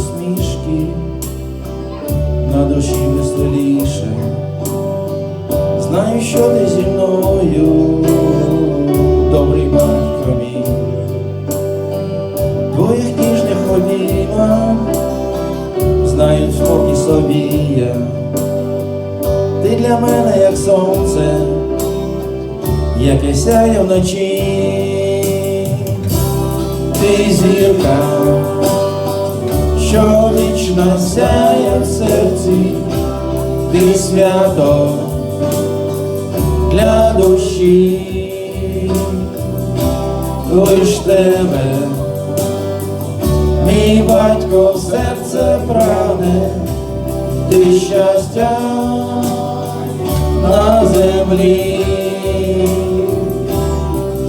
усмішки, на душі веселіше. Знаю, що ти зі мною, добрий батько мій, твоїх ніжних обіймах знаю спокій собі я. Ти для мене як сонце, яке сяє вночі, ти зірка, що вічно сяє в серці, ти свято для душі, лиш тебе, мій батько серце прагне, ти щастя на землі,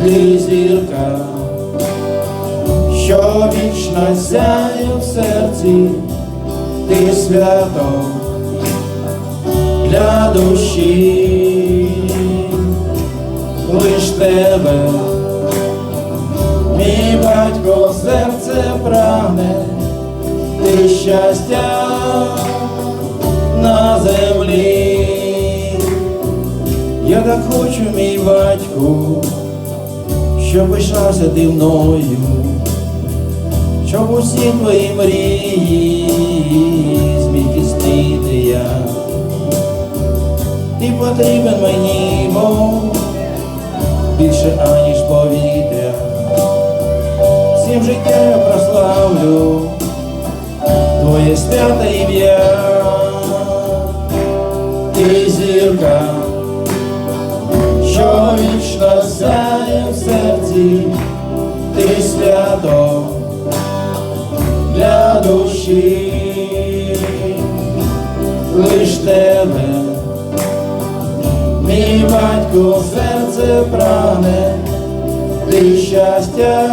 ти зірка, що вічно сяє в серці, ти свято для душі, лиш тебе, мій батько серце прагне, ти щастя на землі. Я так хочу, мій батьку, щоб пишався ти мною, щоб усі твої мрії зміг здійснити я. Ти потрібен мені, мов більше аніж повітря. Всім життя я прославлю твоє святе ім'я, ти зірка що вічно сяє в серці, ти свято лиш тебе, мій батько серце прагне, ти щастя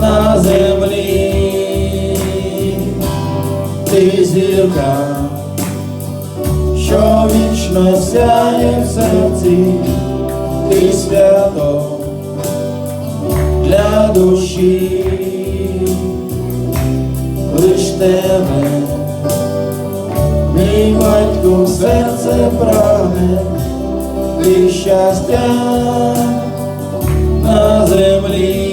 на землі, ти зірка що вічно сяє в серці, ти свято для душі, тебе, мій батько серце прагне, ти щастя на землі.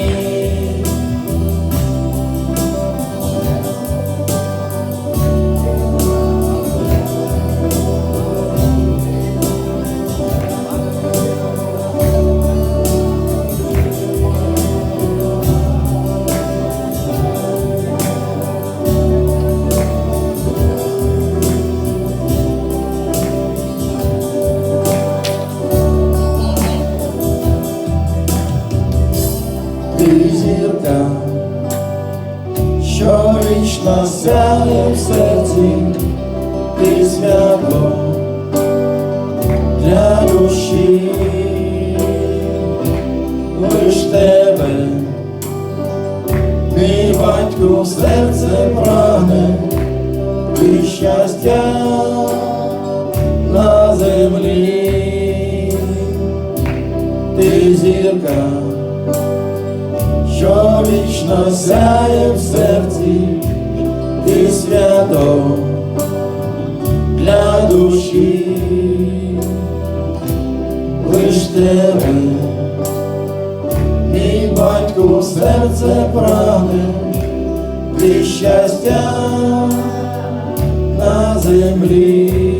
Що вічно сяє в серці, ти свято для душі, лиш тебе, мій батько серце прагне, ти щастя на землі, ти зірка що вічно сяє в серці, ти свято для душі, лиш тебе, мій батько серце прагне, ти щастя на землі,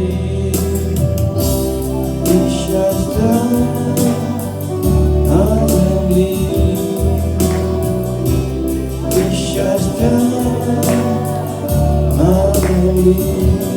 Ти щастя на землі.